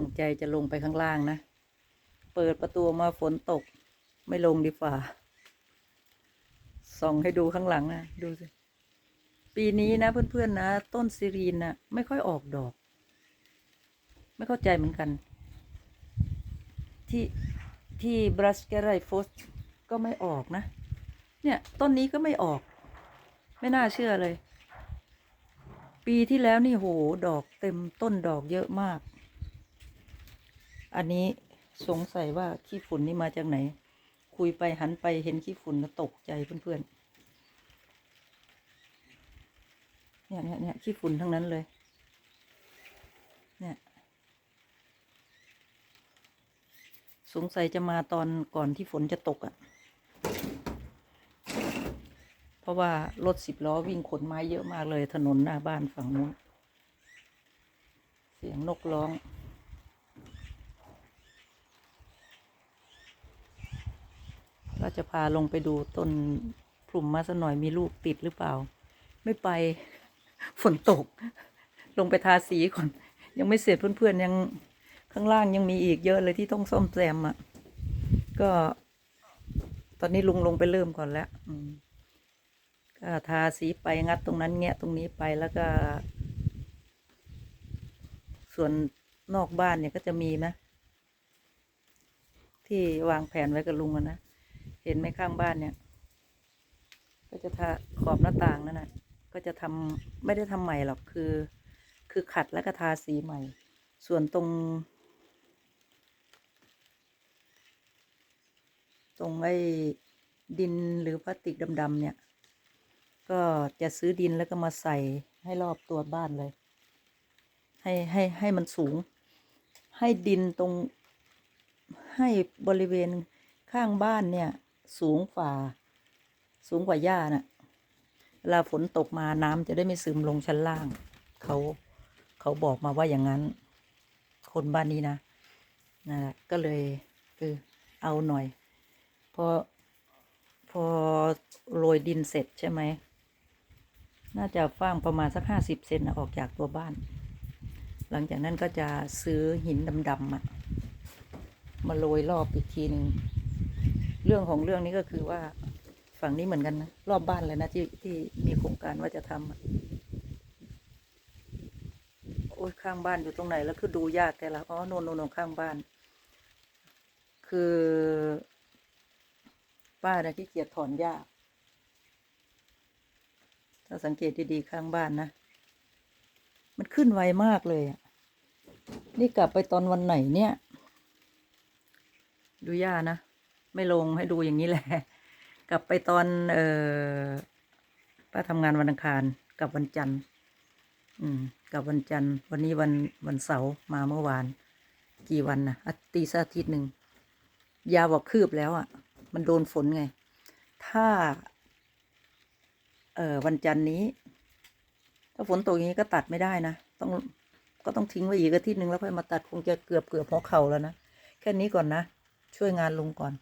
ตั้งใจจะลงไปข้างล่างนะ เปิดประตูมาฝนตก ไม่ลงดีกว่า ส่องให้ดูข้างหลังนะดูสิ ปีนี้นะเพื่อนๆนะ ต้นซีรีนนะไม่ค่อยออกดอก ไม่เข้าใจเหมือนกัน ที่ที่บรัสแกไรโฟสก็ไม่ออกนะ เนี่ยต้นนี้ก็ไม่ออก ไม่น่าเชื่อเลย ปีที่แล้วนี่โห ดอกเต็มต้นดอกเยอะมาก อันนี้สงสัยว่าขี้ฝุ่นนี่มาจากไหน คุยไปหันไปเห็นขี้ฝุ่นก็ตกใจเพื่อนๆ เนี่ยเนี่ยเนี่ยขี้ฝุ่นทั้งนั้นเลย เนี่ย สงสัยจะมาตอนก่อนที่ฝนจะตกอะ่ะ เพราะว่ารถสิบล้อวิ่งขนไม้เยอะมากเลยถนนหน้าบ้านฝั่งนู้น เสียงนกร้อง เราจะพาลงไปดูต้นพลุ่มมาสักหน่อยมีลูกติดหรือเปล่า ไม่ไปฝนตก ลงไปทาสีก่อน ยังไม่เสร็จเพื่อนๆยังข้างล่างยังมีอีกเยอะเลยที่ต้องซ่อมแซมอะ ก็ ตอนนี้ลุงลงไปเริ่มก่อนแล้วก็ทาสีไปงัดตรงนั้นแงะตรงนี้ไปแล้วก็ ส่วนนอกบ้านเนี่ยก็จะมีนะ ที่วางแผนไว้กับลุงนะ เห็นไหมข้างบ้านเนี่ย ก็จะทาขอบหน้าต่างนั่นนะก็จะทำไม่ได้ทำใหม่หรอกคือ คือขัดแล้วก็ทาสีใหม่ ส่วนตรง ตรงไอ้ดินหรือพลาสติกดำๆเนี่ย ก็จะซื้อดินแล้วก็มาใส่ให้รอบตัวบ้านเลย ให้ให้ให้มันสูง ให้ดินตรงให้บริเวณข้างบ้านเนี่ย สูงกว่า สูงกว่าหญ้าน่ะเวลาฝนตกมาน้ำจะได้ไม่ซึมลงชั้นล่าง เขาเขาบอกมาว่าอย่างนั้น คนบ้านนี้นะนั่นแหละก็เลยเออเอาหน่อย พอ พอโรยดินเสร็จใช่ไหม น่าจะฟ้างประมาณสักห้าสิบเซนออกจากตัวบ้าน หลังจากนั้นก็จะซื้อหินดำๆมาโรยรอบอีกทีหนึ่ง เรื่องของเรื่องนี้ก็คือว่าฝั่งนี้เหมือนกันนะ รอบบ้านเลยนะที่ที่มีโครงการว่าจะทำโอ้ยข้างบ้านอยู่ตรงไหน แล้วคือดูยากแต่ละอ๋อโนนโนนโน่นข้างบ้าน คือ ป้านะที่เกียจถอนหญ้าถ้าสังเกตดีๆข้างบ้านนะ มันขึ้นไวมากเลยอะนี่กลับไปตอนวันไหนเนี่ย ดูย่านะ ไม่ลงให้ดูอย่างนี้แหละ กลับไปตอน เออป้าทำงานวันอังคารกับวันจันทร์อืมกับวันจันทร์ วันนี้วันวันเสาร์มาเมื่อวาน กี่วันนะอาตีสักอาทิตย์หนึ่งยาบอกคืบแล้วอะ มันโดนฝนไง ถ้า เออวันจันทร์นี้ ถ้าฝนตกอย่างนี้ก็ตัดไม่ได้นะต้องก็ต้องทิ้งไว้อีกอาทิตย์หนึ่งแล้วค่อยมาตัดคงจะเกือบเกือบหัวเข่าแล้วนะ แค่นี้ก่อนนะ ช่วยงานลุงก่อน